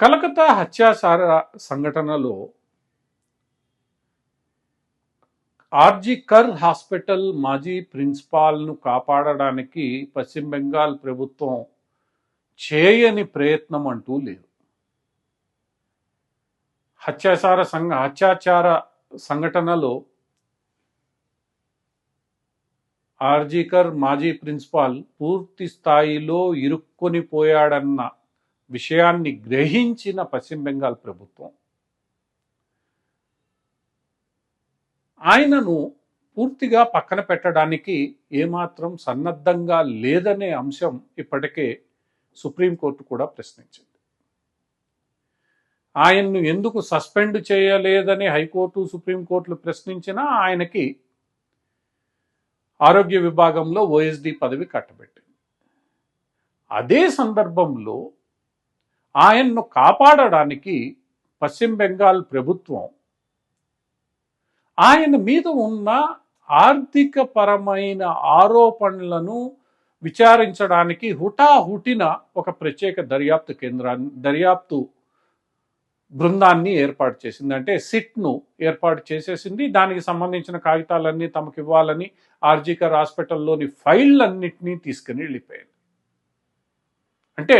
కలకత్తా హత్యాచార సంఘటనలో ఆర్జీ కర్ హాస్పిటల్ మాజీ ప్రిన్సిపాల్ను కాపాడడానికి పశ్చిమ బెంగాల్ ప్రభుత్వం చేయని ప్రయత్నం అంటూ లేదు. హత్యాచార సంఘ హత్యాచార సంఘటనలో ఆర్జీకర్ మాజీ ప్రిన్సిపాల్ పూర్తి స్థాయిలో ఇరుక్కొని పోయాడన్న విషయాన్ని గ్రహించిన పశ్చిమ బెంగాల్ ప్రభుత్వం ఆయనను పూర్తిగా పక్కన పెట్టడానికి ఏమాత్రం సన్నద్ధంగా లేదనే అంశం ఇప్పటికే సుప్రీంకోర్టు కూడా ప్రశ్నించింది. ఆయన్ను ఎందుకు సస్పెండ్ చేయలేదని హైకోర్టు సుప్రీంకోర్టులు ప్రశ్నించినా ఆయనకి ఆరోగ్య విభాగంలో ఓఎస్డి పదవి కట్టబెట్టింది. అదే సందర్భంలో ఆయన్ను కాపాడడానికి పశ్చిమ బెంగాల్ ప్రభుత్వం ఆయన మీద ఉన్న ఆర్థిక పరమైన ఆరోపణలను విచారించడానికి హుటాహుటిన ఒక ప్రత్యేక దర్యాప్తు కేంద్రాన్ని దర్యాప్తు బృందాన్ని ఏర్పాటు చేసింది. అంటే సిట్ను ఏర్పాటు చేసేసింది. దానికి సంబంధించిన కాగితాలన్నీ తమకు ఇవ్వాలని ఆర్జికర్ హాస్పిటల్లోని ఫైళ్ళన్నింటినీ తీసుకుని వెళ్ళిపోయింది. అంటే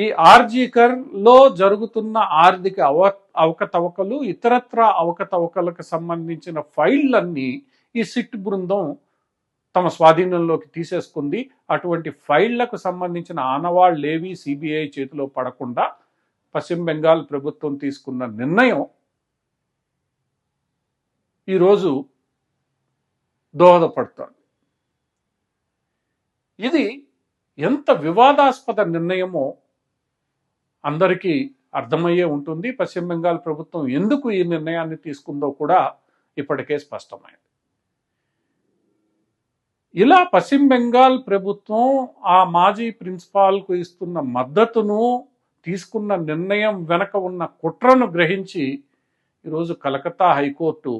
ఈ ఆర్జీకర్లో జరుగుతున్న ఆర్థిక అవ అవకతవకలు ఇతరత్ర అవకతవకలకు సంబంధించిన ఫైళ్ళన్నీ ఈ సిట్ బృందం తమ స్వాధీనంలోకి తీసేసుకుంది. అటువంటి ఫైళ్ళకు సంబంధించిన ఆనవాళ్ళేవి సిబిఐ చేతిలో పడకుండా పశ్చిమ బెంగాల్ ప్రభుత్వం తీసుకున్న నిర్ణయం ఈరోజు దోహదపడుతోంది. ఇది ఎంత వివాదాస్పద నిర్ణయమో అందరికీ అర్థమయ్యే ఉంటుంది. పశ్చిమ బెంగాల్ ప్రభుత్వం ఎందుకు ఈ నిర్ణయాన్ని తీసుకుందో కూడా ఇప్పటికే స్పష్టమైంది. ఇలా పశ్చిమ బెంగాల్ ప్రభుత్వం ఆ మాజీ ప్రిన్సిపాల్కు ఇస్తున్న మద్దతును తీసుకున్న నిర్ణయం వెనక ఉన్న కుట్రను గ్రహించి ఈరోజు కలకత్తా హైకోర్టు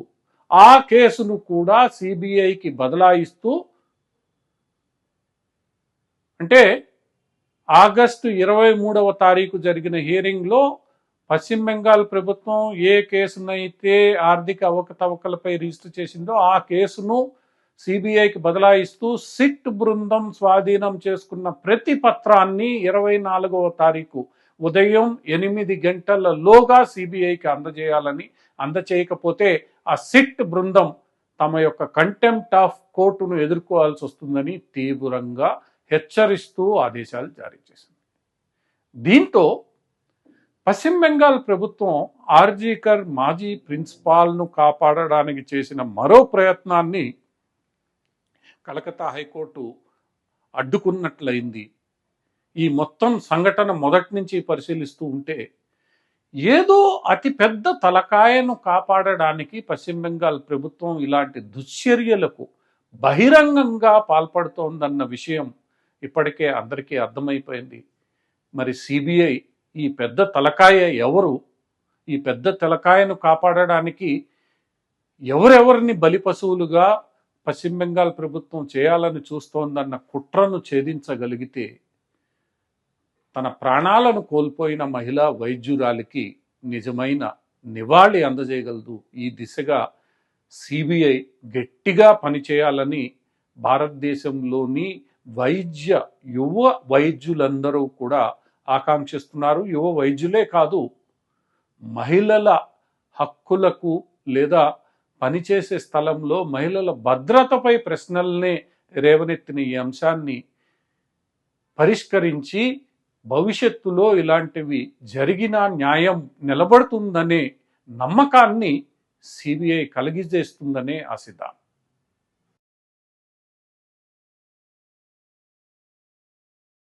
ఆ కేసును కూడా సిబిఐకి బదలాయిస్తూ అంటే ఆగస్టు ఇరవై మూడవ తారీఖు జరిగిన హియరింగ్లో పశ్చిమ బెంగాల్ ప్రభుత్వం ఏ కేసునైతే ఆర్థిక అవకతవకలపై రిజిస్టర్ చేసిందో ఆ కేసును సిబిఐకి బదలాయిస్తూ సిట్ బృందం స్వాధీనం చేసుకున్న ప్రతి పత్రాన్ని ఇరవై నాలుగవ తారీఖు ఉదయం ఎనిమిది గంటలలోగా సిబిఐకి అందజేయాలని అందచేయకపోతే ఆ సిట్ బృందం తమ యొక్క కంటెంప్ట్ ఆఫ్ కోర్టును ఎదుర్కోవాల్సి వస్తుందని తీవ్రంగా హెచ్చరిస్తూ ఆదేశాలు జారీ చేసింది. దీంతో పశ్చిమ బెంగాల్ ప్రభుత్వం ఆర్జీకర్ మాజీ ప్రిన్సిపాల్ను కాపాడడానికి చేసిన మరో ప్రయత్నాన్ని కలకత్తా హైకోర్టు అడ్డుకున్నట్లయింది. ఈ మొత్తం సంఘటన మొదటి నుంచి పరిశీలిస్తూ ఉంటే ఏదో అతి పెద్ద తలకాయను కాపాడడానికి పశ్చిమ బెంగాల్ ప్రభుత్వం ఇలాంటి దుశ్చర్యలకు బహిరంగంగా పాల్పడుతోందన్న విషయం ఇప్పటికే అందరికీ అర్థమైపోయింది. మరి సిబిఐ ఈ పెద్ద తలకాయ ఎవరు? ఈ పెద్ద తలకాయను కాపాడడానికి ఎవరెవరిని బలిపశువులుగా పశ్చిమ బెంగాల్ ప్రభుత్వం చేయాలని చూస్తోందన్న కుట్రను ఛేదించగలిగితే తన ప్రాణాలను కోల్పోయిన మహిళా వైద్యురాలికి నిజమైన నివాళి అందజేయగలదు. ఈ దిశగా సిబిఐ గట్టిగా పనిచేయాలని భారతదేశంలోని వైద్య యువ వైద్యులందరూ కూడా ఆకాంక్షిస్తున్నారు. యువ వైద్యులే కాదు మహిళల హక్కులకు లేదా పనిచేసే స్థలంలో మహిళల భద్రతపై ప్రశ్నలనే రేవనెత్తిన ఈ అంశాన్ని పరిష్కరించి భవిష్యత్తులో ఇలాంటివి జరిగిన న్యాయం నిలబడుతుందనే నమ్మకాన్ని సిబిఐ కలిగిజేస్తుందనే ఆశిద్దాం.